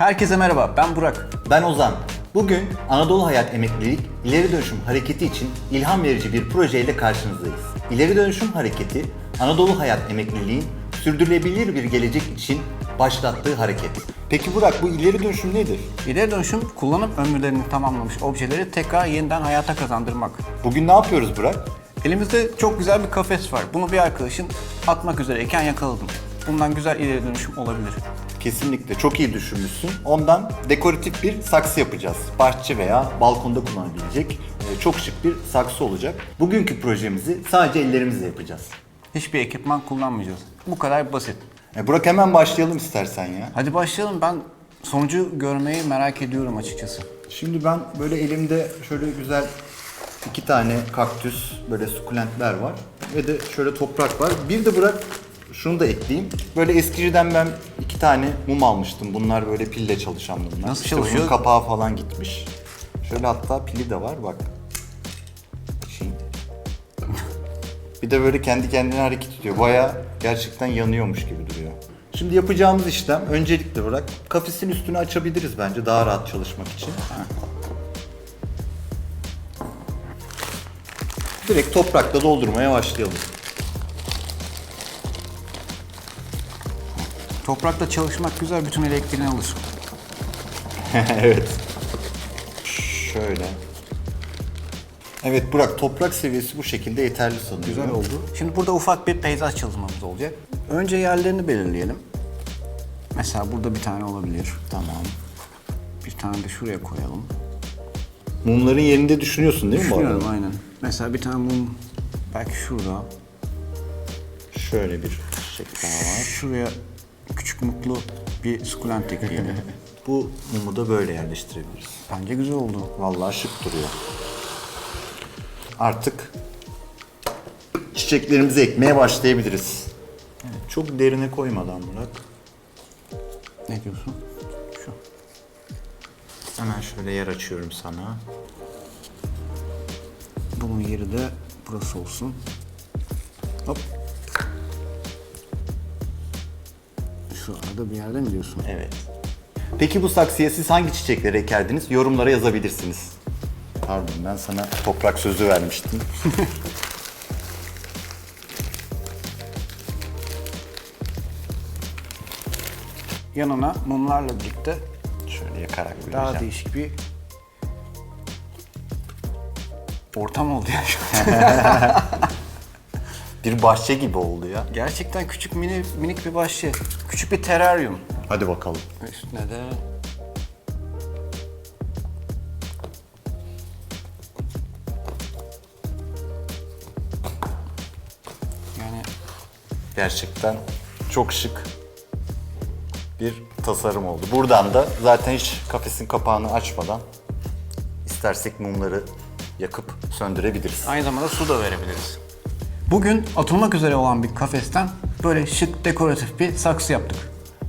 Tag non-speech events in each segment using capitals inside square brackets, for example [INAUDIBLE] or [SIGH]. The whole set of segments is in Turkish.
Herkese merhaba, ben Burak. Ben Ozan. Bugün Anadolu Hayat Emeklilik İleri Dönüşüm Hareketi için ilham verici bir projeyle karşınızdayız. İleri Dönüşüm Hareketi, Anadolu Hayat Emekliliğin sürdürülebilir bir gelecek için başlattığı hareket. Peki Burak bu ileri dönüşüm nedir? İleri dönüşüm, kullanım ömürlerini tamamlamış objeleri tekrar yeniden hayata kazandırmak. Bugün ne yapıyoruz Burak? Elimizde çok güzel bir kafes var. Bunu bir arkadaşın atmak üzereyken yakaladım. Bundan güzel ileri dönüşüm olabilir. Kesinlikle çok iyi düşünmüşsün. Ondan dekoratif bir saksı yapacağız. Bahçe veya balkonda kullanabilecek e, çok şık bir saksı olacak. Bugünkü projemizi sadece ellerimizle yapacağız. Hiçbir ekipman kullanmayacağız. Bu kadar basit. E, Burak hemen başlayalım istersen ya. Hadi başlayalım. Ben sonucu görmeyi merak ediyorum açıkçası. Şimdi ben böyle elimde şöyle güzel iki tane kaktüs, böyle sukulentler var. Ve de şöyle toprak var. Bir de bırak şunu da ekleyeyim. Böyle eskiciden ben iki tane mum almıştım. Bunlar böyle pille çalışan mumlar. Nasıl İşte çalışıyor? bunun kapağı falan gitmiş. Şöyle hatta pili de var bak. Açayım. Bir de böyle kendi kendine hareket ediyor. Baya gerçekten yanıyormuş gibi duruyor. Şimdi yapacağımız işlem öncelikle bırak kafesin üstünü açabiliriz bence daha rahat çalışmak için. Direkt toprakla doldurmaya başlayalım. Toprakla çalışmak güzel, bütün elektriğini alır. [LAUGHS] evet. Şöyle. Evet Burak toprak seviyesi bu şekilde yeterli sanıyorum. Güzel oldu. Şimdi burada ufak bir peyzaj çalışmamız olacak. Önce yerlerini belirleyelim. Mesela burada bir tane olabilir. Tamam. Bir tane de şuraya koyalım. Mumların yerinde düşünüyorsun değil mi bu Düşünüyorum arada? aynen. Mesela bir tane mum belki şurada. Şöyle bir çiçek daha var. Şuraya küçük mutlu bir sukulent ekleyelim. [LAUGHS] Bu mumu da böyle yerleştirebiliriz. Bence güzel oldu. Vallahi şık duruyor. Artık çiçeklerimizi ekmeye başlayabiliriz. Çok derine koymadan Burak. Ne diyorsun? Şu. Hemen şöyle yer açıyorum sana. Bunun yeri de burası olsun. Hop. Şu arada bir yerde mi diyorsun? Evet. Peki bu saksıya siz hangi çiçekleri ekerdiniz? Yorumlara yazabilirsiniz. Pardon ben sana toprak sözü vermiştim. [LAUGHS] Yanına mumlarla birlikte Şöyle yakarak daha vereceğim. değişik bir ortam oldu ya şu [LAUGHS] an. Bir bahçe gibi oldu ya. Gerçekten küçük mini minik bir bahçe. Küçük bir teraryum. Hadi bakalım. Üstüne de yani Gerçekten çok şık bir tasarım oldu. Buradan da zaten hiç kafesin kapağını açmadan istersek mumları yakıp söndürebiliriz. aynı zamanda su da verebiliriz. Bugün atılmak üzere olan bir kafesten böyle şık dekoratif bir saksı yaptık.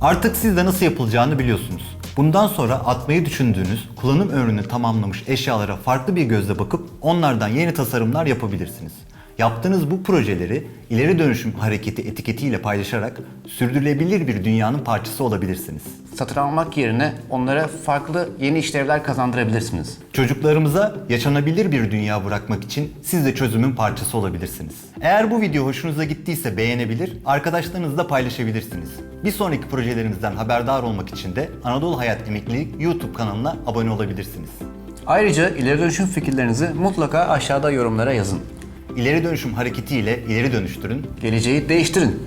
Artık siz de nasıl yapılacağını biliyorsunuz. Bundan sonra atmayı düşündüğünüz, kullanım ömrünü tamamlamış eşyalara farklı bir gözle bakıp onlardan yeni tasarımlar yapabilirsiniz. Yaptığınız bu projeleri ileri dönüşüm hareketi etiketiyle paylaşarak sürdürülebilir bir dünyanın parçası olabilirsiniz. Satın almak yerine onlara farklı yeni işlevler kazandırabilirsiniz. Çocuklarımıza yaşanabilir bir dünya bırakmak için siz de çözümün parçası olabilirsiniz. Eğer bu video hoşunuza gittiyse beğenebilir, arkadaşlarınızla paylaşabilirsiniz. Bir sonraki projelerimizden haberdar olmak için de Anadolu Hayat Emeklilik YouTube kanalına abone olabilirsiniz. Ayrıca ileri dönüşüm fikirlerinizi mutlaka aşağıda yorumlara yazın. İleri dönüşüm hareketiyle ileri dönüştürün. Geleceği değiştirin.